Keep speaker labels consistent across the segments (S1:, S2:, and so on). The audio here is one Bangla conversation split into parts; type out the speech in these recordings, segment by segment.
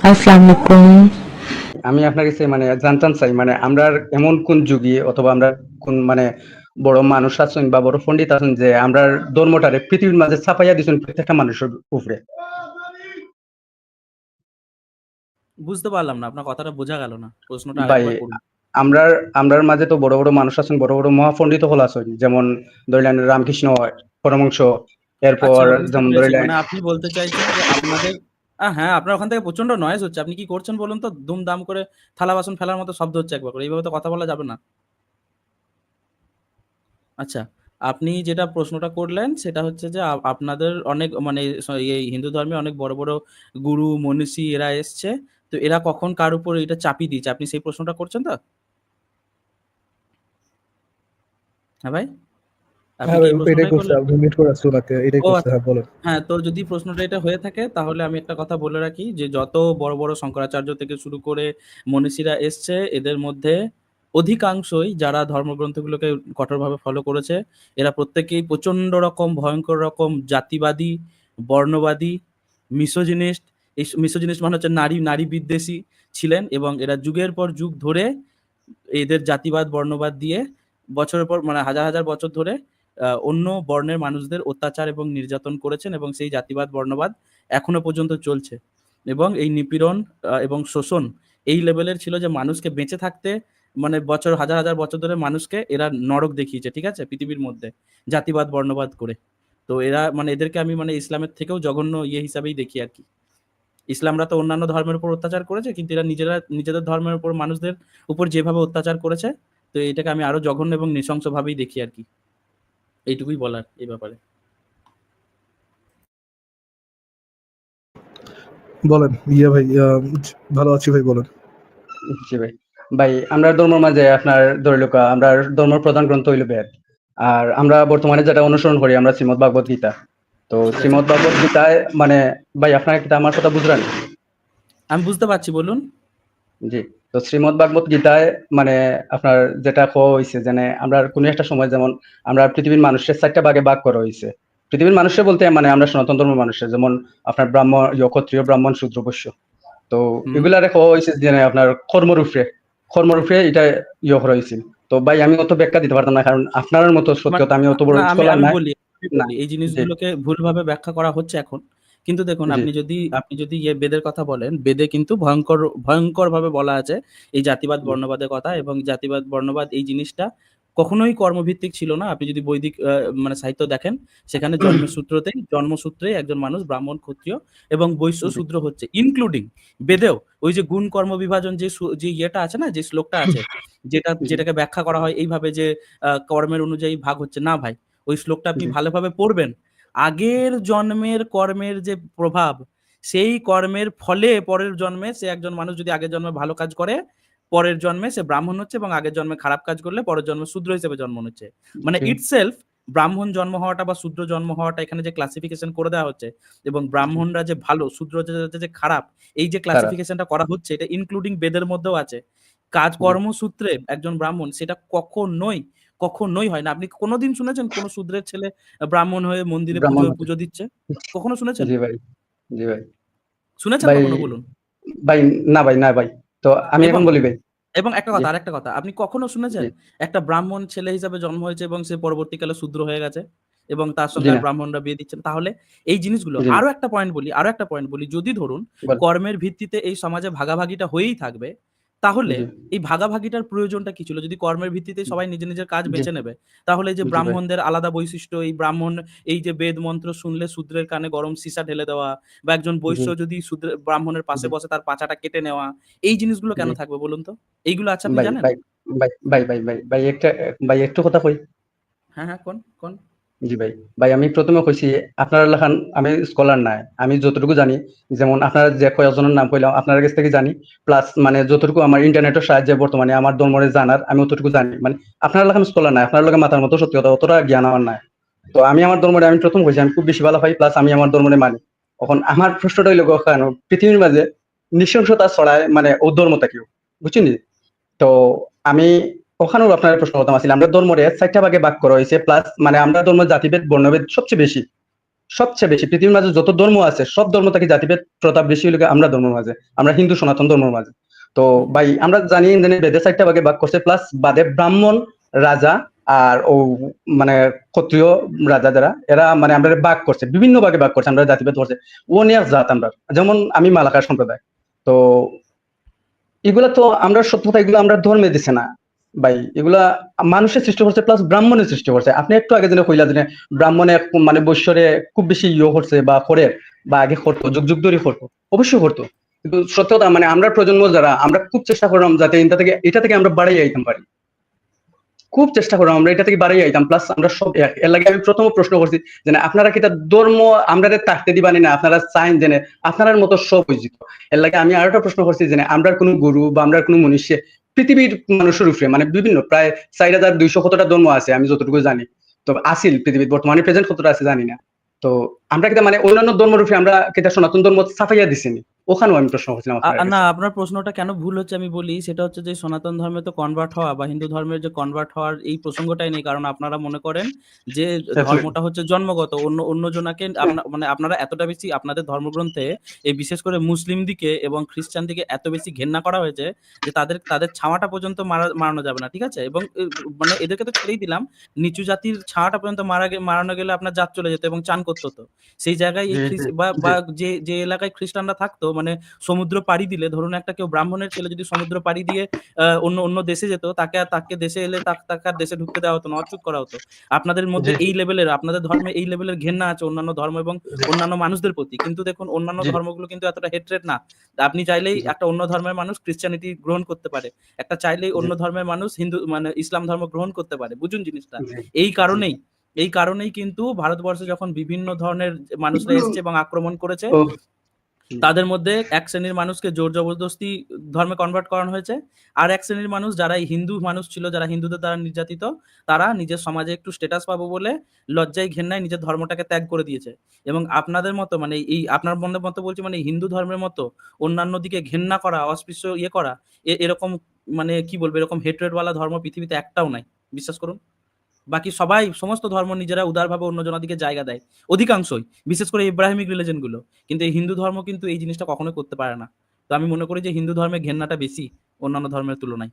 S1: আসসালামু আলাইকুম
S2: আমি আপনার কাছে মানে জানতাম চাই মানে আমরা এমন কোন যুগে অথবা আমরা কোন মানে বড় মানুষ আছেন বা বড় পণ্ডিত আছেন যে আমরা ধর্মটারে পৃথিবীর মাঝে ছাপাইয়া দিচ্ছেন প্রত্যেকটা মানুষের উপরে
S3: বুঝতে পারলাম না আপনার কথাটা বোঝা গেল না প্রশ্নটা
S2: ভাই আমরা আমরার মাঝে তো বড় বড় মানুষ আছেন বড় বড় মহাপণ্ডিত হল আছেন যেমন ধরলেন রামকৃষ্ণ পরমংশ এরপর
S3: আচ্ছা,
S2: যেমন। ধরলেন
S3: মানে আপনি বলতে চাইছেন যে আপনাদের আহ, হ্যাঁ আপনার ওখান থেকে প্রচণ্ড নয়েজ হচ্ছে। আপনি কি করছেন বলুন তো? দুমদাম করে থালা বাসন ফেলার মতো শব্দ হচ্ছে একবার করে। এইভাবে তো কথা বলা যাবে না। আচ্ছা আপনি যেটা প্রশ্নটা করলেন সেটা হচ্ছে যে আপ- আপনাদের অনেক মানে এই হিন্দু ধর্মে অনেক বড় বড় গুরু মনীষী এরা এসছে। তো এরা কখন কার উপর এটা চাপিয়ে দিয়েছে? আপনি সেই প্রশ্নটা করছেন তো? হ্যাঁ ভাই?
S4: হ্যাঁ
S3: আচ্ছা।
S4: হ্যাঁ
S3: হ্যাঁ তো যদি প্রশ্নটা এটা হয়ে থাকে তাহলে আমি একটা কথা বলে রাখি যে যত বড় বড় শঙ্করাচার্য থেকে শুরু করে মনীষীরা এসছে এদের মধ্যে অধিকাংশই যারা ধর্মগ্রন্থগুলোকে কঠোরভাবে ফলো করেছে এরা প্রত্যেকেই প্রচণ্ড রকম ভয়ঙ্কর রকম জাতিবাদী বর্ণবাদী মিসোজিনিস্ট এই মিসোজিনিস্ট মানে হচ্ছে নারী নারী বিদ্বেষী ছিলেন এবং এরা যুগের পর যুগ ধরে এদের জাতিবাদ বর্ণবাদ দিয়ে বছরের পর মানে হাজার হাজার বছর ধরে অন্য বর্ণের মানুষদের অত্যাচার এবং নির্যাতন করেছেন এবং সেই জাতিবাদ, বর্ণবাদ এখনও পর্যন্ত চলছে। এবং এই নিপীড়ন এবং শোষণ এই লেভেলের ছিল যে মানুষকে বেঁচে থাকতে মানে বছর, হাজার হাজার বছর ধরে মানুষকে এরা নরক দেখিয়েছে, ঠিক আছে? পৃথিবীর মধ্যে জাতিবাদ, বর্ণবাদ করে। তো এরা মানে এদেরকে আমি মানে ইসলামের থেকেও জঘন্য ইয়ে হিসাবেই দেখি আর কি। ইসলামরা তো অন্যান্য ধর্মের উপর অত্যাচার করেছে, কিন্তু এরা নিজেরা, নিজেদের ধর্মের উপর মানুষদের উপর যেভাবে অত্যাচার করেছে, তো এটাকে আমি আরও জঘন্য এবং নৃশংসভাবেই দেখি আর কি। এইটুকুই বলার এই ব্যাপারে।
S4: বলেন ইয়ে ভাই ভালো আছি ভাই বলেন।
S2: জি ভাই। ভাই আমরা ধর্মের মাঝে আপনার ধরিলক আমরা ধর্ম প্রধান গ্রন্থ হইল বেদ। আর আমরা বর্তমানে যেটা অনুসরণ করি আমরা শ্রীমদ ভাগবত গীতা। তো শ্রীমদ ভাগবত গীতায় মানে ভাই আপনার কি আমার কথা বুঝলেন?
S3: আমি বুঝতে পারছি বলুন।
S2: জি। তো শ্রীমদ ভাগবত গীতায় মানে আপনার যেটা কোয়া হয়েছে যে আমরা কোনো একটা সময় যেমন আমরা পৃথিবীর মানুষের চারটা ভাগে ভাগ করা হয়েছে পৃথিবীর মানুষের বলতে মানে আমরা সনাতন ধর্ম মানুষের যেমন আপনার ব্রাহ্মণ ক্ষত্রিয় ব্রাহ্মণ শূদ্র বৈশ্য। তো। এগুলারে কোয়া হয়েছে যে আপনার কর্মরূপে কর্মরূপে এটা ইয়ে করা হয়েছিল তো ভাই আমি অত ব্যাখ্যা দিতে পারতাম না কারণ আপনার মতো সত্যতা আমি অত বড়
S3: না, আমি
S2: স্কলার
S3: আমি
S2: না।
S3: এই জিনিসগুলোকে ভুলভাবে ব্যাখ্যা করা হচ্ছে এখন। কিন্তু দেখুন আপনি যদি আপনি যদি ইয়ে বেদের কথা বলেন বেদে কিন্তু ভয়ঙ্কর ভয়ঙ্কর ভাবে বলা আছে এই জাতিবাদ বর্ণবাদের কথা এবং জাতিবাদ বর্ণবাদ এই জিনিসটা কখনোই কর্মভিত্তিক ছিল না। আপনি যদি বৈদিক মানে সাহিত্য দেখেন সেখানে জন্মসূত্রতেই জন্মসূত্রেই একজন মানুষ ব্রাহ্মণ ক্ষত্রিয় এবং বৈশ্য। শূদ্র হচ্ছে ইনক্লুডিং বেদেও। ওই যে গুণ কর্ম বিভাজন যে যে ইয়েটা আছে না যে শ্লোকটা আছে যেটা যেটাকে ব্যাখ্যা করা হয় এইভাবে যে আহ, কর্মের অনুযায়ী ভাগ হচ্ছে। না ভাই ওই শ্লোকটা আপনি ভালোভাবে পড়বেন আগের জন্মের কর্মের যে প্রভাব সেই কর্মের ফলে পরের জন্মে সে একজন মানুষ যদি আগের জন্মে ভালো কাজ করে পরের জন্মে সে ব্রাহ্মণ হচ্ছে এবং আগের জন্মে খারাপ কাজ করলে পরের জন্মে শূদ্র হিসেবে জন্ম হচ্ছে মানে। ইটসেলফ ব্রাহ্মণ জন্ম হওয়াটা বা শূদ্র জন্ম হওয়াটা এখানে যে ক্লাসিফিকেশন করে দেওয়া হচ্ছে এবং ব্রাহ্মণরা যে ভালো শূদ্র যে যে খারাপ এই যে ক্লাসিফিকেশনটা করা হচ্ছে এটা ইনক্লুডিং বেদের মধ্যেও আছে। কাজ কর্মসূত্রে একজন ব্রাহ্মণ সেটা কখনোই কখনোই হয় না। আপনি কোনোদিন শুনেছেন কোন শূদ্রের ছেলে ব্রাহ্মণ হয়ে মন্দিরে পুজো দিচ্ছে? কখনো শুনেছেন?
S2: জি ভাই জি ভাই।
S3: শুনেছেন কখনো? বলুন।
S2: ভাই না ভাই না ভাই। তো আমি এখন বলি ভাই।
S3: এবং একটা কথা আরেকটা কথা। আপনি কখনো শুনেছেন একটা ব্রাহ্মণ ছেলে হিসাবে জন্ম হয়েছে এবং সে পরবর্তীকালে শূদ্র হয়ে গেছে এবং তার সঙ্গে ব্রাহ্মণরা বিয়ে দিচ্ছেন? তাহলে এই জিনিসগুলো আরও একটা পয়েন্ট বলি আরও একটা পয়েন্ট বলি। যদি ধরুন কর্মের ভিত্তিতে এই সমাজে ভাগাভাগিটা হয়েই থাকবে তাহলে এই ভাগাভাগিটার প্রয়োজনটা কি ছিল? যদি কর্মের ভিত্তিতে সবাই নিজের নিজের কাজ বেছে নেবে তাহলে যে ব্রাহ্মণদের আলাদা বৈশিষ্ট্য এই ব্রাহ্মণ এই যে বেদ মন্ত্র শুনলে শূদ্রের কানে গরম সীসা ঢেলে দেওয়া বা একজন বৈশ্য যদি শূদ্রের ব্রাহ্মণের পাশে বসে তার পাছাটা কেটে নেওয়া এই জিনিসগুলো কেন থাকবে বলুন তো? এইগুলো আছে আপনি জানেন?
S2: ভাই ভাই ভাই ভাই ভাই একটা ভাই একটু কথা কই।
S3: হ্যাঁ হ্যাঁ কোন কোন?
S2: জি ভাই। ভাই, আমি প্রথমে কইছি, আপনার লেখান আমি স্কলার নাই। আমি যতটুকু জানি, যেমন আপনারা যে কয়েকজনের নাম কইলাম, আপনার কাছ থেকে জানি। প্লাস মানে যতটুকু আমার ইন্টারনেটের সাহায্যে বর্তমানে আমার ধর্মরে জানার, আমি অতটুকু জানি। মানে আপনার লেখান স্কলার নাই, আপনার লোকে মাথার মতো সত্যি কথা, অতটা জ্ঞান আমার নাই। তো আমি আমার ধর্মরে, আমি প্রথম কইছি, আমি খুব বেশি ভালো পাই প্লাস আমি আমার ধর্মরে মানি। এখন আমার প্রশ্নটা হইল কেন পৃথিবীর মাঝে নৃশংসতা ছড়ায় মানে ও ধর্মটা কেউ? বুঝছেন? তো আমি ওখানেও আপনার প্রশ্ন করতাম, আসলে, আমরা ধর্মরে চারটা ভাগে ভাগ করা হয়েছে প্লাস মানে আমরা ধর্ম, জাতিভেদ, বর্ণভেদ সবচেয়ে বেশি সবচেয়ে বেশি। পৃথিবীর মাঝে যত ধর্ম আছে, সব ধর্ম থেকে জাতিভেদ, প্রতাপ বেশি হলে আমরা ধর্মের মাঝে, আমরা হিন্দু, সনাতন ধর্মের মাঝে। তো ভাই, আমরা জানি বেদে চারটা ভাগে ভাগ করছে প্লাস বাদে ব্রাহ্মণ, রাজা আর ও মানে ক্ষত্রিয় রাজা যারা, এরা মানে আমরা ভাগ করছে, বিভিন্ন ভাগে ভাগ করছে, আমরা জাতিভেদ করছে। ও নিয়ে জাত আমরা, যেমন আমি মালাকার সম্প্রদায়। তো এগুলা তো আমরা সত্য কথা, এগুলো আমরা ধর্মে দিছে না। ভাই, এগুলা মানুষের সৃষ্টি করছে প্লাস ব্রাহ্মণের সৃষ্টি করছে। আপনি একটু আগে যেন কইলা যে ব্রাহ্মণে মানে বৈশ্বরে খুব বেশি ইয়ে করছে বা করে বা আগে করতো যুগ যুগ ধরে করতো অবশ্যই করতো কিন্তু সত্য কথা মানে আমরা প্রজন্ম যারা, আমরা খুব চেষ্টা করলাম যাতে এটা থেকে এটা থেকে আমরা বাড়াই আইতাম পারি খুব চেষ্টা করলাম আমরা এটা থেকে বাড়াই আইতাম প্লাস আমরা সব এক, এর লাগে আমি প্রথম প্রশ্ন করছি যে আপনারা কি তার ধর্ম আমরা থাকতে দিবানি না, আপনারা চাইন যে আপনার মতো সব বুঝিত এর লাগে আমি আরও একটা প্রশ্ন করছি যে আমরা কোনো গুরু বা আমরা কোনো মনুষ্য পৃথিবীর মানুষের উপরে মানে বিভিন্ন, প্রায় চার হাজার দুইশো কতটা ধর্ম আছে, আমি যতটুকু জানি। তো আসিল পৃথিবীর বর্তমানে প্রেজেন্ট কতটা আছে জানি না। তো আমরা কিন্তু মানে অন্যান্য ধর্মের উপরে আমরা কিন্তু সনাতন ধর্ম সাফাইয়া দিছিনি ওখানেও আমি প্রশ্ন করছিলাম।
S3: না আপনার প্রশ্নটা কেন ভুল হচ্ছে আমি বলি সেটা হচ্ছে যে সনাতন ধর্মে তো কনভার্ট হওয়া বা হিন্দু ধর্মের যে কনভার্ট হওয়ার এই প্রসঙ্গটাই নেই কারণ আপনারা মনে করেন যে ধর্মটা হচ্ছে জন্মগত অন্য অন্য জনাকে মানে আপনারা এতটা বেশি আপনাদের ধর্মগ্রন্থে এই বিশেষ করে মুসলিম দিকে এবং খ্রিস্টান দিকে এত বেশি ঘেন্না করা হয়েছে যে তাদের তাদের ছাওয়াটা পর্যন্ত মারা মারানো যাবে না ঠিক আছে? এবং মানে এদেরকে তো ছেড়েই দিলাম নিচু জাতির ছাওয়াটা পর্যন্ত মারা মারানো গেলে আপনার জাত চলে যেত এবং চান করতে হতো সেই জায়গায় বা যে যে এলাকায় খ্রিস্টানরা থাকতো মানে সমুদ্র পাড়ি দিলে ধরুন একটা কেউ ব্রাহ্মণের ছেলে যদি সমুদ্র পাড়ি দিয়ে অন্য অন্য দেশে যেত তাকে তাকে দেশে এলে তাক- তাকে আর দেশে ঢুকতে দেওয়া হতো না অচুক করা হতো। আপনাদের মধ্যে এই লেভেলের আপনাদের ধর্মে এই লেভেলের ঘেন্না আছে অন্যান্য ধর্ম এবং অন্যান্য মানুষদের প্রতি। কিন্তু দেখুন অন্যান্য ধর্মগুলো কিন্তু এতটা হেট্রেট না। আপনি চাইলেই একটা অন্য ধর্মের মানুষ ক্রিশ্চিয়ানিটি গ্রহণ করতে পারে। একটা চাইলেই অন্য ধর্মের মানুষ হিন্দু মানে ইসলাম ধর্ম গ্রহণ করতে পারে। বুঝুন জিনিসটা। এই কারণেই এই কারণেই কিন্তু ভারতবর্ষে যখন বিভিন্ন ধরনের মানুষরা এসেছে এবং আক্রমণ করেছে তাদের মধ্যে এক শ্রেণির মানুষকে জোর জবরদস্তি ধর্মে কনভার্ট করানো হয়েছে। আর এক শ্রেণির মানুষ যারা হিন্দু মানুষ ছিল, যারা হিন্দুদের দ্বারা নির্যাতিত, তারা নিজের সমাজে একটু স্টেটাস পাবো বলে লজ্জায়, ঘেন্নায় নিজের ধর্মটাকে ত্যাগ করে দিয়েছে। এবং আপনাদের মতো মানে এই আপনার মনের মতো বলছি মানে হিন্দু ধর্মের মতো অন্যান্য দিকে ঘেন্না করা, অস্পৃশ্য ইয়ে করা এরকম মানে কি বলব, এরকম হেট্রেড ওয়ালা ধর্ম পৃথিবীতে একটাও নাই। বিশ্বাস করুন। বাকি সবাই, সমস্ত ধর্ম নিজেরা উদারভাবে অন্যজনের দিকে জায়গা দেয়। অধিকাংশই, বিশেষ করে ইব্রাহিমিক রিলিজনগুলো। কিন্তু এই হিন্দু ধর্ম কিন্তু এই জিনিসটা কখনোই করতে পারে না। তো আমি মনে করি যে হিন্দু ধর্মে ঘেন্নাটা বেশি, অন্যান্য ধর্মের তুলনায়।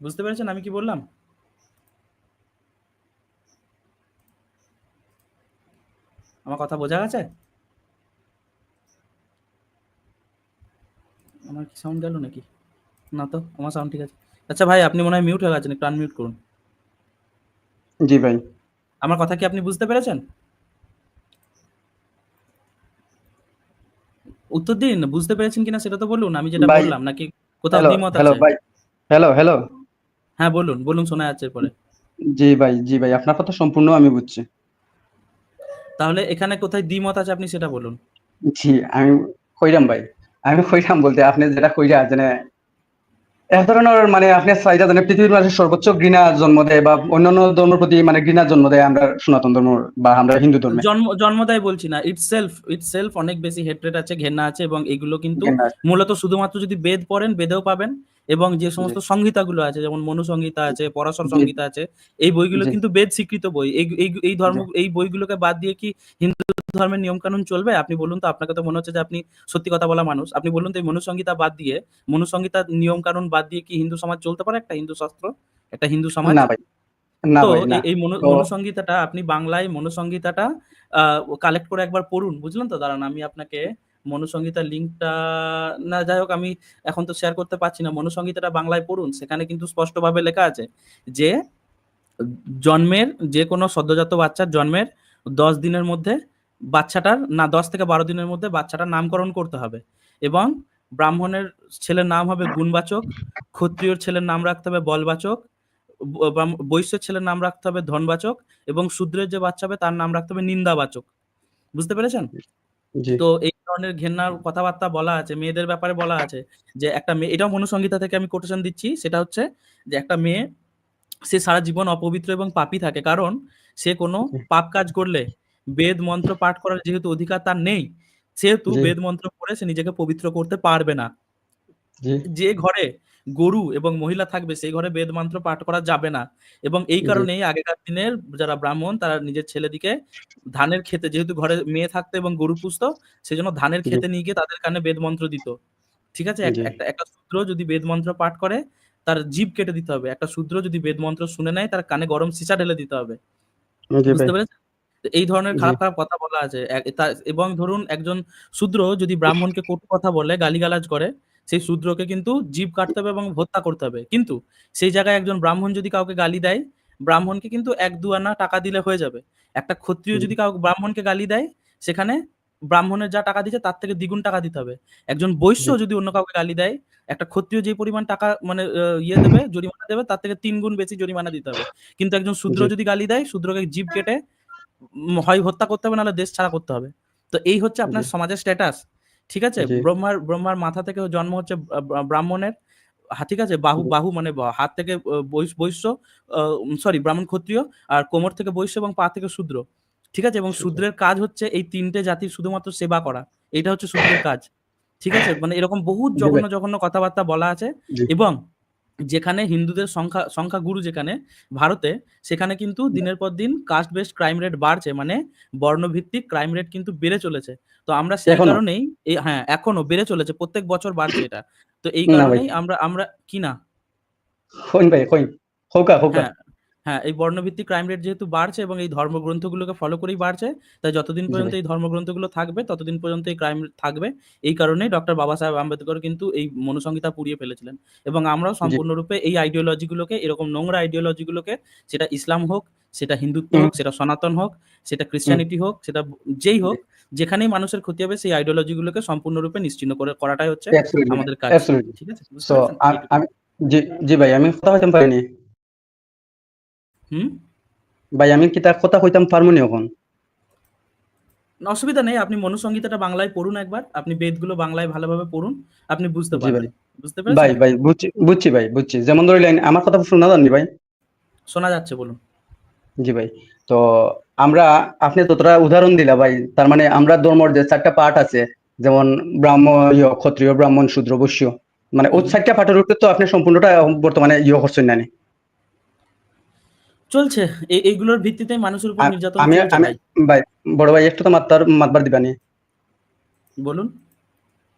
S3: বুঝতে পেরেছেন আমি কি বললাম? আমার কথা বোঝা গেছে? আমার কি সাউন্ড গেল নাকি? না তো আমার সাউন্ড ঠিক আছে। আচ্ছা ভাই আপনি মনে হয় মিউট হয়ে গেছেন একটু আনমিউট করুন।
S2: জি ভাই।
S3: আমার কথা কি আপনি বুঝতে পেরেছেন? উত্তর দিন বুঝতে পেরেছেন কিনা সেটা তো বলুন আমি যেটা বললাম নাকি কোথাও
S2: হ্যালো
S3: দ্বিমত
S2: হ্যালো ভাই হ্যালো হ্যালো
S3: হ্যাঁ বলুন বলুন শোনা যাচ্ছে পরে
S2: জি ভাই জি ভাই আপনার কথা সম্পূর্ণ আমি বুঝছি।
S3: তাহলে এখানে কোথায় দ্বিমত আছে আপনি সেটা বলুন।
S2: জি আমি কইরাম ভাই আমি কইরাম বলতে আপনি যেটা কইরা যেন এক ধরনের মানে আপনি যেন পৃথিবীর মানুষের সর্বোচ্চ ঘৃণা জন্ম দেয় বা অন্যান্য ধর্মের প্রতি মানে ঘৃণা জন্ম দেয় আমরা সনাতন ধর্ম বা আমরা হিন্দু ধর্মে।
S3: জন্ম জন্মদায় বলছি না ইটস সেলফ ইটস সেলফ অনেক বেশি হেট্রেট আছে ঘেন্না আছে এবং এগুলো কিন্তু মূলত শুধুমাত্র যদি বেদ পড়েন বেদেও পাবেন এবং যে সমস্ত সংহিতাগুলো আছে যেমন মনু সংহিতা আছে পরাশর। সংহিতা আছে এই বইগুলো কিন্তু বেদ স্বীকৃত বই। এই ধর্ম এই বইগুলোকে বাদ দিয়ে কি হিন্দু ধর্মের নিয়ম কানুন চলবে আপনি বলুন তো আপনাকে তো মনে হচ্ছে যে আপনি সত্যি কথা বলা মানুষ। আপনি বলুন তো এই মনু সংহিতা বাদ দিয়ে মনু সংহিতার নিয়ম কানুন বাদ দিয়ে কি হিন্দু সমাজ চলতে পারে? একটা হিন্দু শাস্ত্র? একটা হিন্দু সমাজ?
S2: না ভাই
S3: তো এই- মনো মনুসংহিতাটা আপনি বাংলায় মনুসংহিতাটা কালেক্ট করে একবার পড়ুন বুঝলেন তো? দাঁড়ান আমি আপনাকে মনুসংহিতার লিঙ্কটা না যাই হোক আমি এখন তো শেয়ার করতে পারছি না। মনুসংহিতাটা বাংলায় পড়ুন সেখানে কিন্তু স্পষ্টভাবে লেখা আছে যে জন্মের যে কোনো সদ্যজাত বাচ্চার জন্মের দশ দিনের মধ্যে বাচ্চাটার না দশ থেকে বারো দিনের মধ্যে বাচ্চাটার নামকরণ করতে হবে। এবং ব্রাহ্মণের ছেলের নাম হবে গুণবাচক ক্ষত্রিয়র ছেলের নাম রাখতে হবে বলবাচক বৈশ্যের ছেলের নাম রাখতে হবে ধনবাচক এবং শূদ্রের যে বাচ্চা হবে তার নাম রাখতে হবে নিন্দাবাচক। বুঝতে পেরেছেন? তো এই ধরনের ঘেন্নার কথাবার্তা বলা আছে মেয়েদের ব্যাপারে বলা আছে যে একটা মেয়ে এটাও মনুসংহিতা থেকে আমি কোটেশন দিচ্ছি সেটা হচ্ছে যে একটা মেয়ে সে সারা জীবন অপবিত্র এবং পাপী থাকে। কারণ সে কোনো পাপ কাজ করলে বেদ মন্ত্র পাঠ করার যেহেতু অধিকার তার নেই সেহেতু বেদ মন্ত্র পড়ে সে নিজেকে পবিত্র করতে পারবে না। যে ঘরে গরু এবং মহিলা থাকবে সেই ঘরে বেদ মন্ত্র পাঠ করা যাবে না। এবং এই কারণেই আগেকার দিনের যারা ব্রাহ্মণ তারা নিজের ছেলেদিকে ধানের ক্ষেতে যেহেতু ঘরে মেয়ে থাকতো এবং গরু পুষতো সেই জন্য ধানের। ক্ষেতে নিয়ে গিয়ে তাদের কানে বেদ মন্ত্র দিত। ঠিক আছে? একটা একটা শূদ্র যদি বেদ মন্ত্র পাঠ করে তার জীব কেটে দিতে হবে। একটা শূদ্র যদি বেদ মন্ত্র শুনে নেয় তার কানে গরম সিসা ঢেলে দিতে হবে। বুঝতে পেরেছেন? এই ধরনের খারাপ খারাপ কথা বলা আছে। এবং ধরুন একজন শূদ্র যদি ব্রাহ্মণকে কটু কথা বলে গালিগালাজ করে সেই শূদ্রকে কিন্তু জীব কাটতে হবে এবং হত্যা করতে হবে। কিন্তু সেই জায়গায় একজন ব্রাহ্মণ যদি কাউকে গালি দেয় ব্রাহ্মণকে কিন্তু এক দু আনা টাকা দিলে হয়ে যাবে। একটা ক্ষত্রিয় যদি কাউকে ব্রাহ্মণকে গালি দেয় সেখানে ব্রাহ্মণের যা টাকা দিচ্ছে তার থেকে দ্বিগুণ টাকা দিতে হবে। একজন বৈশ্য যদি অন্য কাউকে গালি দেয় একটা ক্ষত্রিয় যে পরিমাণ টাকা মানে ইয়ে দেবে জরিমানা দেবে তার থেকে তিন গুণ বেশি জরিমানা দিতে হবে। কিন্তু একজন শূদ্র যদি গালি দেয় শূদ্রকে জীব কেটে হয় হত্যা করতে হবে নাহলে দেশ ছাড়া করতে হবে। তো এই হচ্ছে আপনার সমাজের স্ট্যাটাস ঠিক আছে? ব্রহ্মার ব্রহ্মার মাথা থেকে জন্ম হচ্ছে ব্রা- ব্রা- ব্রাহ্মণের ঠিক আছে? বাহু বাহু মানে হাত থেকে বৈশ্য সরি ব্রাহ্মণ ক্ষত্রিয় আর কোমর থেকে বৈশ্য এবং পা থেকে শূদ্র ঠিক আছে? এবং শূদ্রের কাজ হচ্ছে এই তিনটে জাতির শুধুমাত্র সেবা করা এটা হচ্ছে শূদ্রের কাজ ঠিক আছে? মানে এরকম
S2: ভাই।
S3: জঘন্য জঘন্য কথাবার্তা বলা আছে এবং যেখানে হিন্দুদের সংখ্যা সংখ্যা গুরু যেখানে ভারতে সেখানে কিন্তু দিনের পর দিন কাস্ট বেসড ক্রাইম রেট বাড়ছে মানে বর্ণভিত্তিক ক্রাইম রেট কিন্তু বেড়ে চলেছে। তো আমরা সেই কারণেই হ্যাঁ এখনও বেড়ে চলেছে প্রত্যেক বছর বাড়ছে এটা। তো এই কারণেই আমরা আমরা কি না?
S2: কইন ভাই কইন হোকা হোকা
S3: হ্যাঁ এই বর্ণভিত্তিক ক্রাইম রেট যেহেতু বাড়ছে এবং এই ধর্মগ্রন্থগুলোকে ফলো করেই বাড়ছে তাই যতদিন পর্যন্ত। এই ধর্মগ্রন্থগুলো থাকবে ততদিন পর্যন্ত এই ক্রাইম থাকবে। এই কারণেই ডক্টর বাবা সাহেব আম্বেদকর কিন্তু এই মনুসংহিতা পুড়িয়ে ফেলেছিলেন। এবং আমরাও সম্পূর্ণরূপে এই আইডিওলজিগুলোকে এরকম নোংরা আইডিওলজিগুলোকে সেটা ইসলাম হোক সেটা হিন্দুত্ব হোক সেটা সনাতন হোক সেটা ক্রিশ্চিয়ানিটি হোক সেটা যেই হোক যেখানেই মানুষের ক্ষতি হবে সেই আইডিওলজিগুলোকে সম্পূর্ণরূপে নিশ্চিন্ন করে করাটাই হচ্ছে আমাদের কাজ। ঠিক আছে?
S2: জি ভাই আমি কথা হইতাম পারিনি।
S3: হুম?
S2: ভাই আমি কি তার কথা হইতাম পারমুনি এখন?
S3: অসুবিধা নেই আপনি মনুসংগীতাটা বাংলায় পড়ুন একবার আপনি বেদগুলো বাংলায় ভালোভাবে পড়ুন আপনি বুঝতে পারবেন।
S2: ভাই।
S3: বুঝতে
S2: ভাই ভাই বুঝছি বুঝছি ভাই বুঝছি। যেমন ধরিলেন আমার কথা শোনা যাননি ভাই?
S3: শোনা যাচ্ছে বলুন।
S2: জি ভাই তো আমরা আপনি যতটা উদাহরণ দিলা ভাই তার মানে আমরা ধর্মর যে চারটা পার্ট আছে যেমন ব্রাহ্মণ ক্ষত্রিয় ব্রাহ্মণ শূদ্র বৈশ্য মানে ওই। চারটা পার্টের উপরে তো আপনি সম্পূর্ণটা বর্তমানে ইয়ে করছেন নানি
S3: চলছে। এইগুলোর ভিত্তিতে মানুষের উপর নির্যাতন
S2: আমি আমি
S3: ভাই।
S2: বড় ভাই একটু তো মাত্রার মাতবার দিবানি
S3: বলুন।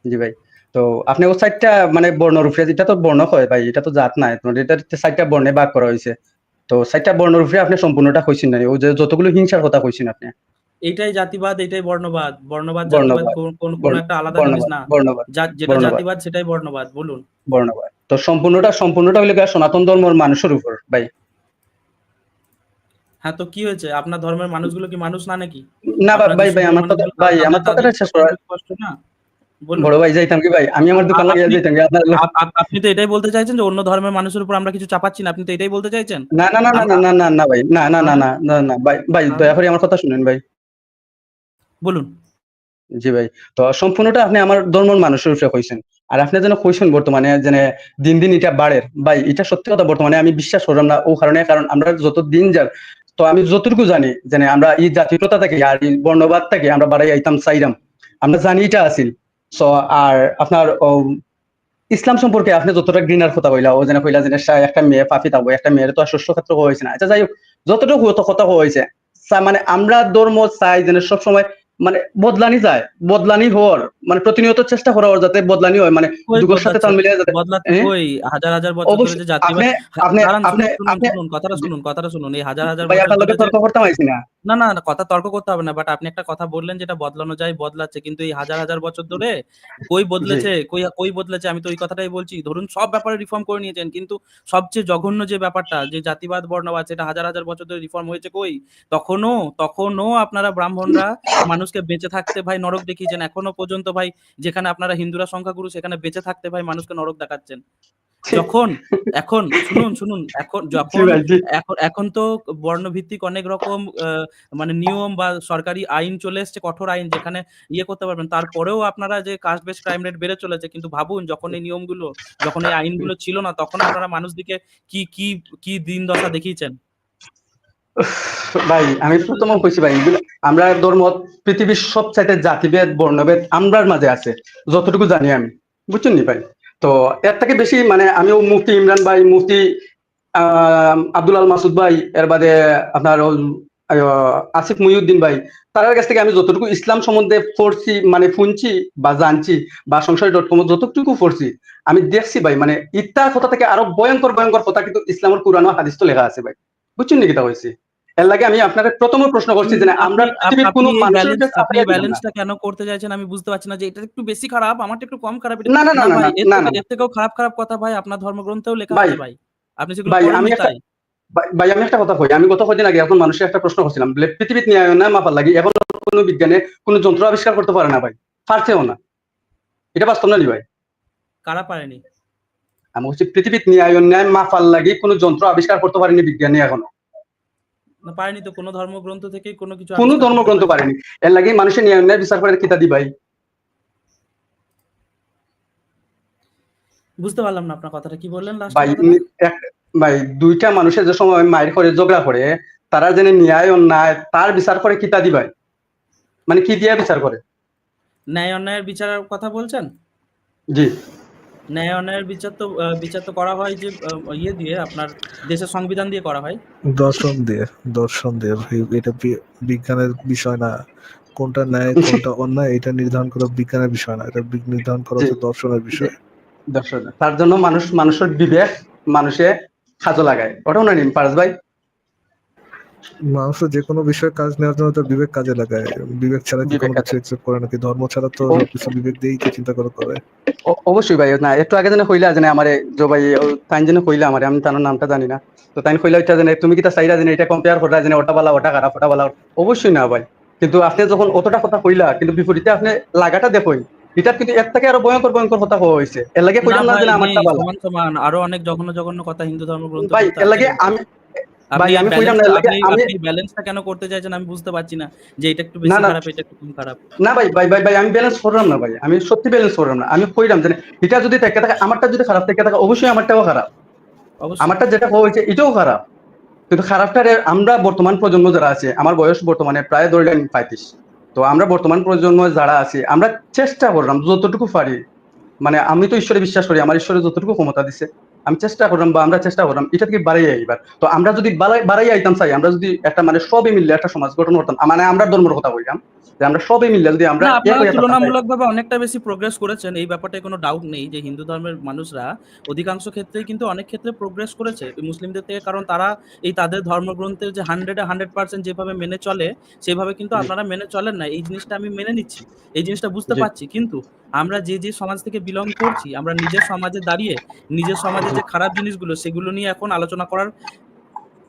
S2: জি ভাই তো আপনি ও সাইডটা মানে বর্ণর উপরে এটা তো বর্ণ হয় ভাই এটা তো জাত নাই। তোমার এটা সাইডটা বর্ণে ভাগ করা হয়েছে। তো সাইডটা বর্ণর উপরে আপনি সম্পূর্ণটা কইছেন না ও যে যতগুলো হিংসার কথা কইছেন আপনি।
S3: এইটাই জাতিবাদ এটাই বর্ণবাদ। বর্ণবাদ জাতিবাদ কোন কোন একটা আলাদা জিনিস না।
S2: বর্ণবাদ।
S3: যেটা জাতিবাদ সেটাই বর্ণবাদ। বলুন।
S2: বর্ণবাদ। তো সম্পূর্ণটা সম্পূর্ণটা গিয়ে সনাতন ধর্মের মানুষের উপর ভাই।
S3: হ্যাঁ তো কি হয়েছে আপনার ধর্মের মানুষগুলো কি মানুষ না নাকি
S2: না ভাই ভাই আমার কথা ভাই আমার কথাটা শেষ
S3: কষ্ট না
S2: বড় ভাই যাইতাম কি ভাই আমি আমার দোকান লাগিয়ে যাইতাম
S3: আপনি তো এটাই বলতে চাইছেন যে অন্য ধর্মের মানুষের উপর আমরা কিছু চাপাচ্ছি না আপনি তো এটাই বলতে চাইছেন
S2: না না না না না না না ভাই না না না না না না ভাই ভাই দয়া করে আমার কথা শুনেন ভাই
S3: বলুন
S2: জি ভাই তো সম্পূর্ণটা আপনি আমার ধর্মের মানুষের উপরে কইছেন আর আপনি যেন কইছেন বর্তমানে যেন দিন দিন এটা বাড়ের ভাই এটা সত্যি কথা বর্তমানে আমি বিশ্বাস করলাম না ও কারণে কারণ আমরা যত দিন যার তো আমি যতটুকু জানি, যে আমরা এই জাতীয়তা থেকে আর এই বর্ণবাদ থেকে আমরা বাড়াই আইতাম চাইরাম আমরা জানি এটা আছিল। সো আর আপনার ইসলাম সম্পর্কে আপনি যতটা গ্রিনার কথা কইলা, ও যেন কইলা যে একটা মেয়ে পাপি থাকব, একটা মেয়ের তো আর শস্য ক্ষেত্র হয়েছে না। আচ্ছা যাই হোক, যতটুকু কথা হয়েছে। মানে আমরা ধর্ম চাই যেন সবসময় মানে বদলানি যায় বদলানি হওয়ার মানে প্রতিনিয়ত চেষ্টা করা যাতে বদলানি হয় মানে যুগের সাথে তাল? মিলিয়ে যাতে
S3: ওই হাজার হাজার বছর ধরে যে জাতি
S2: আপনি আপনি আপনি
S3: শুনুন,
S2: আপনি
S3: শুনুন, কথাটা শুনুন কথাটা শুনুন এই হাজার হাজার
S2: ভাই আপনার লোকে তর্ক করতে পারছি না।
S3: না না কথা তর্ক করতে হবে না বাট আপনি একটা কথা বললেন যেটা বদলানো যায় বদলাচ্ছে কিন্তু এই হাজার হাজার বছর ধরে কই বদলেছে কই কই বদলেছে আমি তো ওই কথাটাই বলছি। ধরুন সব ব্যাপারে রিফর্ম করে নিয়েছেন কিন্তু সবচেয়ে জঘন্য যে ব্যাপারটা যে জাতিবাদ বর্ণবাদ সেটা হাজার হাজার বছর ধরে রিফর্ম হয়েছে কই? তখনও তখনও আপনারা ব্রাহ্মণরা মানুষকে বেঁচে থাকতে ভাই নরক দেখিয়েছেন। এখনও পর্যন্ত ভাই যেখানে আপনারা হিন্দুরা সংখ্যাগুরু সেখানে বেঁচে থাকতে ভাই মানুষকে নরক দেখাচ্ছেন। যখন এখন শুনুন শুনুন এখন যখন এখন এখন তো বর্ণভিত্তিক অনেক রকম মানে নিয়ম বা সরকারি আইন চলে এসেছে কঠোর আইন যেখানে ইয়ে করতে পারবেন। তারপরেও আপনারা যে কাস্ট বেস ক্রাইম রেট বেড়ে চলেছে কিন্তু ভাবুন যখন এই নিয়মগুলো যখন এই আইনগুলো ছিল না তখন আপনারা মানুষদিকে কি কি কি দিন দশা দেখিয়েছেন?
S2: ভাই আমি প্রথম কইছি ভাই এগুলো আমরা ধর্ম পৃথিবীর সব চাইতে জাতিভেদ বর্ণভেদ আমরার মাঝে আছে যতটুকু জানি আমি। বুঝছেন নি ভাই? তো এর থেকে বেশি মানে আমিও মুফতি ইমরান ভাই, মুফতি আব্দুল আল মাসুদ ভাই, এর বাদে আপনার আসিফ মুহিউদ্দিন ভাই তার কাছ থেকে আমি যতটুকু ইসলাম সম্বন্ধে পড়ছি মানে শুনছি বা জানছি বা সংসার ডট কম যতটুকু পড়ছি, আমি দেখছি ভাই মানে ইত্যার কথা থেকে আরও ভয়ঙ্কর ভয়ঙ্কর কথা কিন্তু ইসলামের কোরআন হাদিস তো লেখা আছে ভাই। বুঝছেন নাকি তা হয়েছে এর লাগে আমি প্রথম প্রশ্ন করছি যে আমরা পৃথিবীর কোনো মানুষের
S3: আপনি। ব্যালেন্সটা কেন করতে চাইছেন আমি বুঝতে পারছি না যে এটা একটু বেশি খারাপ আমারটা একটু কম খারাপ
S2: না না না না না,
S3: এর
S2: না
S3: এর থেকেও খারাপ খারাপ কথা ভাই আপনার ধর্মগ্রন্থেও লেখা আছে ভাই। আপনি সেগুলো
S2: ভাই, আমি একটা- ভাই- আমি একটা কথা কই আমি গত কদিন আগে এখন মানুষের একটা প্রশ্ন করছিলাম পৃথিবীতে নিয়ে না মাপার লাগি এখন কোনো বিজ্ঞানে কোনো যন্ত্র আবিষ্কার করতে পারে না ভাই পারছেও না। এটা বাস্তব না ভাই?
S3: কারা পারেনি?
S2: আমি হচ্ছে পৃথিবীতে নিয়ে ন্যায় মাপার লাগে কোনো যন্ত্র আবিষ্কার করতে পারেনি বিজ্ঞানী
S3: এখনও। পারেনি তো? কোনো ধর্মগ্রন্থ থেকে কোনো কিছু
S2: কোনো ধর্মগ্রন্থ
S3: পারেনি।
S2: এর লাগে মানুষের নিয়ে ন্যায় বিচার করে কিতা দি ভাই?
S3: বুঝতে পারলাম না আপনার কথাটা। কি বললেন লাস্ট
S2: ভাই ভাই দুইটা মানুষের যে সময় মায়ের করে ঝগড়া করে তারা যেন ন্যায় অন্যায় তার বিচার করে কিতা দি ভাই? মানে কি দিয়া বিচার করে?
S3: ন্যায় অন্যায়ের বিচারের কথা বলছেন?
S2: জি।
S3: ন্যায় অন্যায়ের বিচার তো বিচার তো করা হয় যে ইয়ে দিয়ে আপনার দেশের সংবিধান দিয়ে করা হয়।
S4: দর্শন দিয়ে দর্শন দিয়ে এটা বিজ্ঞানের বিষয় না। কোনটা ন্যায় কোনটা অন্যায় এটা নির্ধারণ করা বিজ্ঞানের বিষয় না। এটা নির্ধারণ করা হচ্ছে দর্শনের বিষয়।
S2: দর্শক তার জন্য মানুষ মানুষের বিবেক মানুষে সাজো লাগায়। ওটাও না নিন পারস ভাই?
S4: মানুষ যে কোনো বিষয়ে কাজ নেওয়ার জন্য তার বিবেক কাজে লাগায়। বিবেক ছাড়া কি কোনো কিছু একসেপ্ট করে নাকি? ধর্ম ছাড়া তো কিছু বিবেক দিয়েই তো চিন্তা করে করে।
S2: অবশ্যই ভাই না একটু আগে যেন কইলা যেন আমারে জো ভাই তাই যেন কইলা আমারে আমি তার নামটা জানি না। তো তাই কইলা ওইটা যেন তুমি কি তা চাইরা যেন এটা কম্পেয়ার করা যেন ওটা বালা ওটা খারাপ ওটা বালা অবশ্যই না ভাই। কিন্তু আপনি যখন অতটা কথা কইলা কিন্তু বিপরীতে আপনি লাগাটা দেখোই। এটা কিন্তু এর থেকে আরও ভয়ঙ্কর ভয়ঙ্কর কথা হওয়া হয়েছে এর লাগে
S3: না
S2: কইলাম না
S3: ভাই,
S2: আমারটা বালা
S3: সমান সমান। আরও অনেক জঘন্য জঘন্য কথা হিন্দু ধর্মগ্রন্থ
S2: ভাই এর লাগে আমি ভাই, আমি কইলাম না, আমি-
S3: ব্যালেন্সটা কেন করতে চাইছেন? আমি বুঝতে পারছি না যে এটা একটু বেশি
S2: না, না।
S3: খারাপ এটা একটু কম খারাপ।
S2: না ভাই ভাই ভাই ভাই আমি ব্যালেন্স করলাম না ভাই। আমি সত্যি ব্যালেন্স করলাম না। আমি কইলাম যে এটা যদি থেকে থাকে আমারটা যদি খারাপ থেকে থাকে অবশ্যই আমারটাও খারাপ। আমারটা যেটা হয়েছে এটাও খারাপ। কিন্তু খারাপটারে আমরা বর্তমান প্রজন্ম যারা আছে আমার বয়স বর্তমানে প্রায় ধরলেন পঁয়ত্রিশ। তো আমরা বর্তমান প্রজন্ম যারা আছি আমরা চেষ্টা করলাম যতটুকু পারি। মানে আমি তো ঈশ্বরে বিশ্বাস করি আমার ঈশ্বরে যতটুকু ক্ষমতা দিছে আমি চেষ্টা করলাম বা আমরা চেষ্টা করলাম, এটা থেকে বাড়াই এইবার তো আমরা যদি বাড়াই- বাড়াই আইতাম চাই, আমরা যদি একটা মানে সবই মিললে একটা সমাজ গঠন করতাম মানে আমরা ধর্মের কথা বললাম আমরা সবে মিললে যদি আমরা
S3: তুলনামূলকভাবে অনেকটা বেশি প্রোগ্রেস করেছেন। এই ব্যাপারটায় কোনো ডাউট নেই যে হিন্দু ধর্মের মানুষরা অধিকাংশ ক্ষেত্রেই কিন্তু অনেক ক্ষেত্রে প্রোগ্রেস করেছে। মুসলিমদের থেকে কারণ তারা এই তাদের ধর্মগ্রন্থের যে হান্ড্রেডে হান্ড্রেড পার্সেন্ট যেভাবে মেনে চলে সেভাবে কিন্তু আপনারা মেনে চলেন না। এই জিনিসটা আমি মেনে নিচ্ছি। এই জিনিসটা বুঝতে পারছি। কিন্তু আমরা যে যে সমাজ থেকে বিলং করছি আমরা নিজের সমাজে দাঁড়িয়ে নিজের সমাজে যে খারাপ জিনিসগুলো সেগুলো নিয়ে এখন আলোচনা করার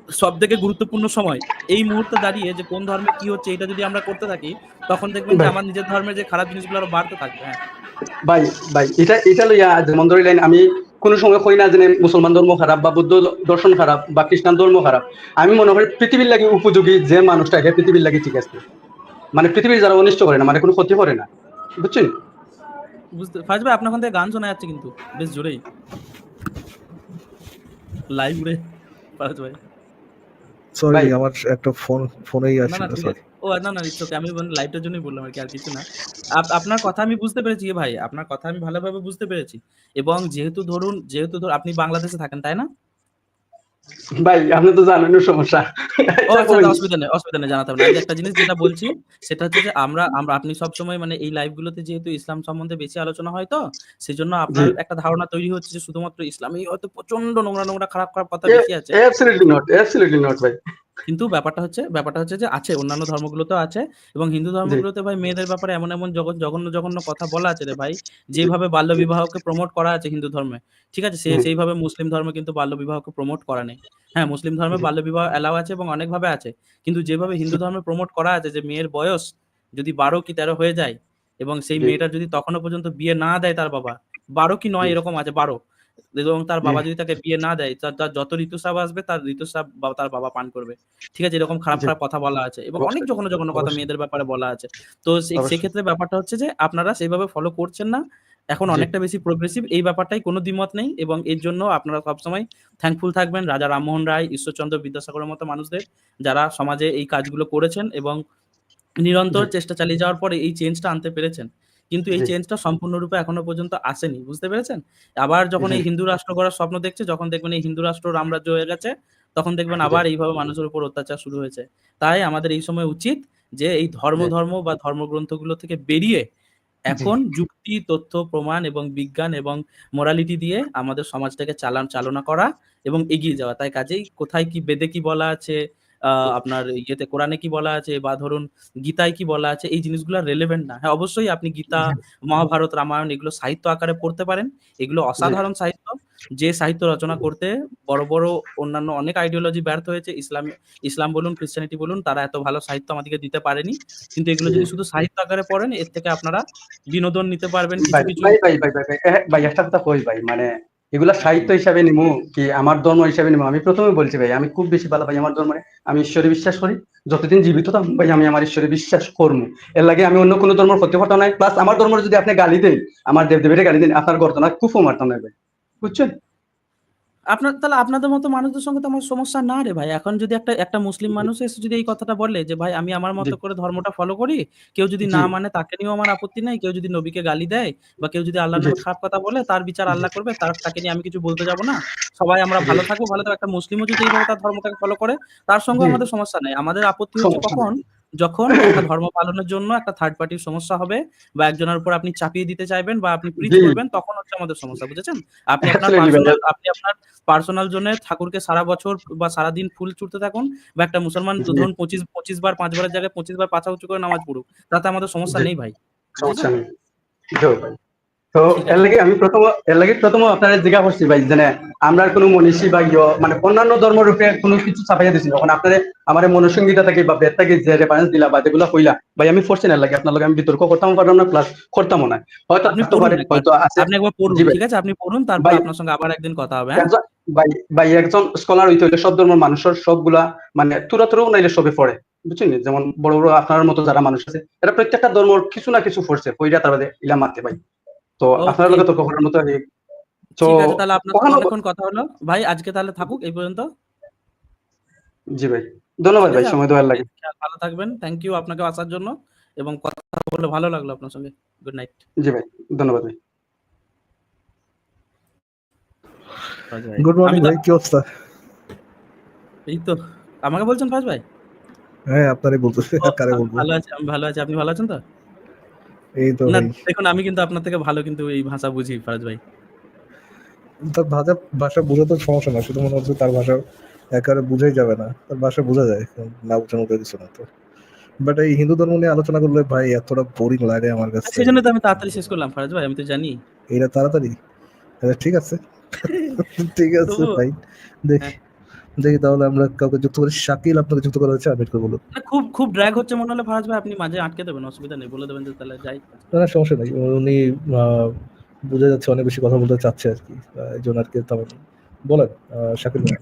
S3: সব থেকে গুরুত্বপূর্ণ সময় এই মুহূর্তে দাঁড়িয়ে যে কোন ধর্মে কি হচ্ছে এটা যদি আমরা করতে থাকি তখন দেখবেন যে আমার নিজের ধর্মের যে খারাপ জিনিসগুলো আরও বাড়তে থাকবে হ্যাঁ।
S2: ভাই ভাই এটা এটা লইয়া যেমন লাইন আমি কোনো সময় কই না যে মুসলমান ধর্ম খারাপ বা বৌদ্ধ দর্শন খারাপ বা খ্রিস্টান ধর্ম খারাপ। আমি মনে করি পৃথিবীর লাগে উপযোগী যে মানুষটা এটা পৃথিবীর লাগে ঠিক আছে। মানে পৃথিবীর যারা অনিষ্ট করে না মানে কোনো ক্ষতি করে না। বুঝছেন?
S3: বুঝতে ফাজ ভাই আপনার থেকে গান শোনা যাচ্ছে কিন্তু বেশ জোরেই। লাইভ উড়ে ফাজ ভাই।
S4: সরি আমার একটা ফোন ফোনেই
S3: না
S4: আসছে
S3: না
S4: না সরি
S3: ও না না ইটস ওকে আমি লাইভটার জন্যই বললাম আর কি আর কিছু না। আপনার কথা আমি বুঝতে পেরেছি ভাই আপনার কথা আমি ভালোভাবে বুঝতে পেরেছি। এবং যেহেতু ধরুন যেহেতু ধর আপনি বাংলাদেশে থাকেন তাই না?
S2: ভাই আপনি তো জানেন সমস্যা
S3: আচ্ছা। আচ্ছা, অসুবিধা নেই অসুবিধা নেই জানাতে হবে না। আমি একটা জিনিস যেটা বলছি সেটা হচ্ছে যে আমরা আমরা আপনি সবসময় মানে এই লাইভ গুলোতে যেহেতু ইসলাম সম্বন্ধে বেশি আলোচনা হয় তো সেজন্য আপনার একটা ধারণা তৈরি হচ্ছে যে শুধুমাত্র ইসলামই হয়তো প্রচণ্ড নোংরা নোংরা খারাপ খারাপ কথা বেশি আছে
S2: অ্যাবসলিউটলি নট অ্যাবসলিউটলি নট ভাই
S3: কিন্তু ব্যাপারটা হচ্ছে ব্যাপারটা হচ্ছে যে আছে অন্যান্য ধর্মগুলোতেও আছে এবং হিন্দু ধর্মগুলোতে ভাই মেয়েদের ব্যাপারে এমন এমন জঘন্য জঘন্য কথা বলা আছে রে ভাই যেভাবে বাল্য বিবাহকে প্রমোট করা আছে হিন্দু ধর্মে ঠিক আছে? সেইভাবে মুসলিম ধর্মে কিন্তু বাল্য বিবাহকে প্রমোট করা নেই। হ্যাঁ মুসলিম ধর্মে বাল্য বিবাহ এলাও আছে এবং অনেকভাবে আছে কিন্তু যেভাবে হিন্দু ধর্মে প্রমোট করা আছে যে মেয়ের বয়স যদি বারো কি তেরো হয়ে যায় এবং সেই মেয়েটা যদি তখনও পর্যন্ত বিয়ে না দেয় তার বাবা বারো কি নয় এরকম আছে বারো। এবং তার বাবা যদি তাকে বিয়ে না দেয় তার যত ঋতুস্রাব আসবে তার ঋতুস্রাব তার বাবা পান করবে। ঠিক আছে এরকম খারাপ। খারাপ কথা বলা আছে এবং অনেক যখন যখন কথা মেয়েদের ব্যাপারে বলা আছে। তো। সেক্ষেত্রে ব্যাপারটা হচ্ছে যে আপনারা সেইভাবে ফলো করছেন না। এখন অনেকটা বেশি প্রোগ্রেসিভ এই ব্যাপারটাই কোনো দ্বিমত নেই এবং এর জন্য আপনারা সবসময় থ্যাঙ্কফুল থাকবেন। রাজা রামমোহন রায় ঈশ্বরচন্দ্র বিদ্যাসাগরের মতো মানুষদের যারা সমাজে এই কাজগুলো করেছেন এবং নিরন্তর চেষ্টা চালিয়ে যাওয়ার পরে এই চেঞ্জটা আনতে পেরেছেন। কিন্তু এই চেঞ্জটা সম্পূর্ণরূপে এখনও পর্যন্ত আসেনি বুঝতে পেরেছেন? আবার যখন এই হিন্দু রাষ্ট্র করার স্বপ্ন দেখছে যখন দেখবেন এই হিন্দু রাষ্ট্র রামরাজ্য হয়ে গেছে তখন দেখবেন আবার এইভাবে মানুষের উপর অত্যাচার শুরু হয়েছে। তাই আমাদের এই সময় উচিত যে এই ধর্ম ধর্ম বা ধর্মগ্রন্থগুলো থেকে বেরিয়ে এখন যুক্তি তথ্য প্রমাণ এবং বিজ্ঞান এবং মোরালিটি দিয়ে আমাদের সমাজটাকে চালান চালনা করা এবং এগিয়ে যাওয়া। তাই কাজেই কোথায় কি বেদে কি বলা আছে আপনার ইয়েতে কোরআনে কি বলা আছে বা ধরুন গীতায় কি বলা আছে এই জিনিসগুলো রেলেভেন্ট না হ্যাঁ অবশ্যই আপনি গীতা মহাভারত রামায়ণ এগুলো সাহিত্য আকারে পড়তে পারেন এগুলো অসাধারণ সাহিত্য যে সাহিত্য রচনা করতে বড় বড় অন্যান্য অনেক আইডিওলজি ব্যর্থ হয়েছে ইসলাম ইসলাম বলুন খ্রিস্টানিটি বলুন তারা এত ভালো সাহিত্য আমাদেরকে দিতে পারেনি কিন্তু এগুলো যদি শুধু সাহিত্য আকারে পড়েন এর থেকে আপনারা বিনোদন নিতে পারবেন কিছু কিছু
S2: ভাই ভাই ভাই ভাই ভাই একটা কথা কই ভাই মানে এগুলা সাহিত্য হিসাবে নিমু কি আমার ধর্ম হিসাবে নিমু। আমি প্রথমে বলছি ভাই আমি খুব বেশি ভালো ভাই আমার ধর্মে। আমি ঈশ্বরে বিশ্বাস করি। যতদিন জীবিত থাকব ভাই আমি আমার ঈশ্বরে বিশ্বাস করব। এর লাগে আমি অন্য কোনো ধর্মের ক্ষতি করতাম নাই। প্লাস আমার ধর্মের যদি আপনি গালি দেন আমার দেব দেবের গালি দেন আপনার ঘটনা খুব মারতাম না ভাই। বুঝছেন?
S3: আপনার তাহলে আপনাদের মতো মানুষদের সঙ্গে তো আমার সমস্যা না রে ভাই। এখন যদি একটা একটা মুসলিম মানুষ এসে যদি এই কথাটা বলে যে ভাই আমি আমার মতো করে ধর্মটা ফলো করি কেউ যদি না মানে তাকে নিয়েও আমার আপত্তি নাই কেউ যদি নবীকে গালি দেয় বা কেউ যদি
S2: আল্লাহ।
S3: নামে খারাপ কথা বলে তার বিচার আল্লাহ করবে তার তাকে নিয়ে আমি কিছু বলতে যাব না। সবাই আমরা ভালো থাকব ভালো থাকব। একটা মুসলিমও যদি এইভাবে তার ধর্মটাকে ফলো করে তার সঙ্গে আমাদের সমস্যা নাই। আমাদের আপত্তি হচ্ছে কখন যখন একটা ধর্ম পালনের জন্য একটা থার্ড পার্টির সমস্যা হবে বা একজনের উপর আপনি চাপিয়ে দিতে চাইবেন বা আপনি প্রিচ করবেন তখন হচ্ছে আমাদের সমস্যা বুঝেছেন? আপনি আপনার পার্সোনাল আপনি আপনার পার্সোনাল জন্য ঠাকুরকে সারা বছর বা সারা দিন ফুল ছুটতে থাকুন বা একটা মুসলমান। ধরুন পঁচিশ পঁচিশ বার পাঁচ বারের জায়গায় পঁচিশ বার পাঁচা উঁচু করে নামাজ পড়ুক তাতে আমাদের সমস্যা নেই ভাই
S2: সমস্যা নেই। তো এর লাগে আমি প্রথম এর লাগে প্রথম আপনারা করছি ভাই যে আমরা কোনো মনীষী বা ইয় মানে অন্যান্য ধর্ম রূপে কোনো কিছু ছাপাইয়া দিছি আপনারা আমার থেকে বা বেদ থেকে যে রেফারেন্স দিলা বা যেগুলো কইলা ভাই আমি পড়ছি না লাগে আপনার লগে আমি বিতর্ক করতাম পারলাম না প্লাস করতামও না। হয়তো
S3: আপনি পড়ুন
S2: হয়তো আছে।
S3: আপনি একবার পড়ুন ঠিক আছে? আপনি পড়ুন তারপর আপনার সঙ্গে আবার একদিন কথা হবে হ্যাঁ?
S2: ভাই ভাই একজন স্কলার হইতে হইলে সব ধর্মের মানুষের সবগুলা মানে তুরা তুরাও নাইলে সবে পড়ে বুঝছেন যেমন বড় বড় আপনার মতো যারা মানুষ আছে এরা প্রত্যেকটা ধর্মর কিছু না কিছু পড়ছে পইরা তারা ইলা মারতে ভাই। তো আপনার. লগে তর্ক করার মতো এই- তো
S3: তাহলে আপনার
S2: কখনো-
S3: কথা হলো। ভাই আজকে তাহলে থাকুক এই পর্যন্ত।
S2: জি ভাই। ধন্যবাদ ভাই সময় দেওয়ার লাগে।
S3: ভালো থাকবেন। থ্যাংক ইউ আপনাকে আসার জন্য এবং কথা বলে ভালো লাগল আপনার সঙ্গে। গুড নাইট
S2: জি ভাই ধন্যবাদ ভাই।
S4: গুড মর্নিং ভাই কি অবস্থা?
S3: এই তো আমাকে বলছেন ফাজ ভাই?
S4: হ্যাঁ আপনারই বলতেছে কারে বলব?
S3: ভালো আছি আমি ভালো আছি আপনি ভালো আছেন তো?
S4: এই তো
S3: না দেখুন আমি কিন্তু আপনার থেকে ভালো কিন্তু এই ভাষা বুঝি ফারাজ ভাই।
S4: তার ভাষা ভাষা বোঝা তো সমস্যা না শুধু মনে হচ্ছে তার ভাষা একেবারে বোঝাই যাবে না তার ভাষা বোঝা যায় না মতো কিছু না তো। বাট এই হিন্দু ধর্ম নিয়ে আলোচনা করলে ভাই এতটা বোরিং লাগে আমার কাছে।
S3: সেই জন্য তো আমি তাড়াতাড়ি শেষ করলাম ফারাজ ভাই আমি তো জানি।
S4: এটা তাড়াতাড়ি? আচ্ছা, ঠিক আছে। ঠিক আছে ভাই দেখি। দেখি তাহলে আমরা কাউকে যুক্ত করি। শাকিল আপনাকে যুক্ত করা হচ্ছে আবেদ করে বলুন।
S3: খুব খুব ড্র্যাগ হচ্ছে মনে হলে ফারাজ ভাই আপনি মাঝে আটকে দেবেন অসুবিধা নেই বলে দেবেন যে তাহলে যাই।
S4: না সমস্যা নাই। উনি আহ, বোঝা যাচ্ছে অনেক বেশি কথা বলতে চাচ্ছে আর কি। এই জন্য আর কি তেমন বলেন শাকিল ভাই।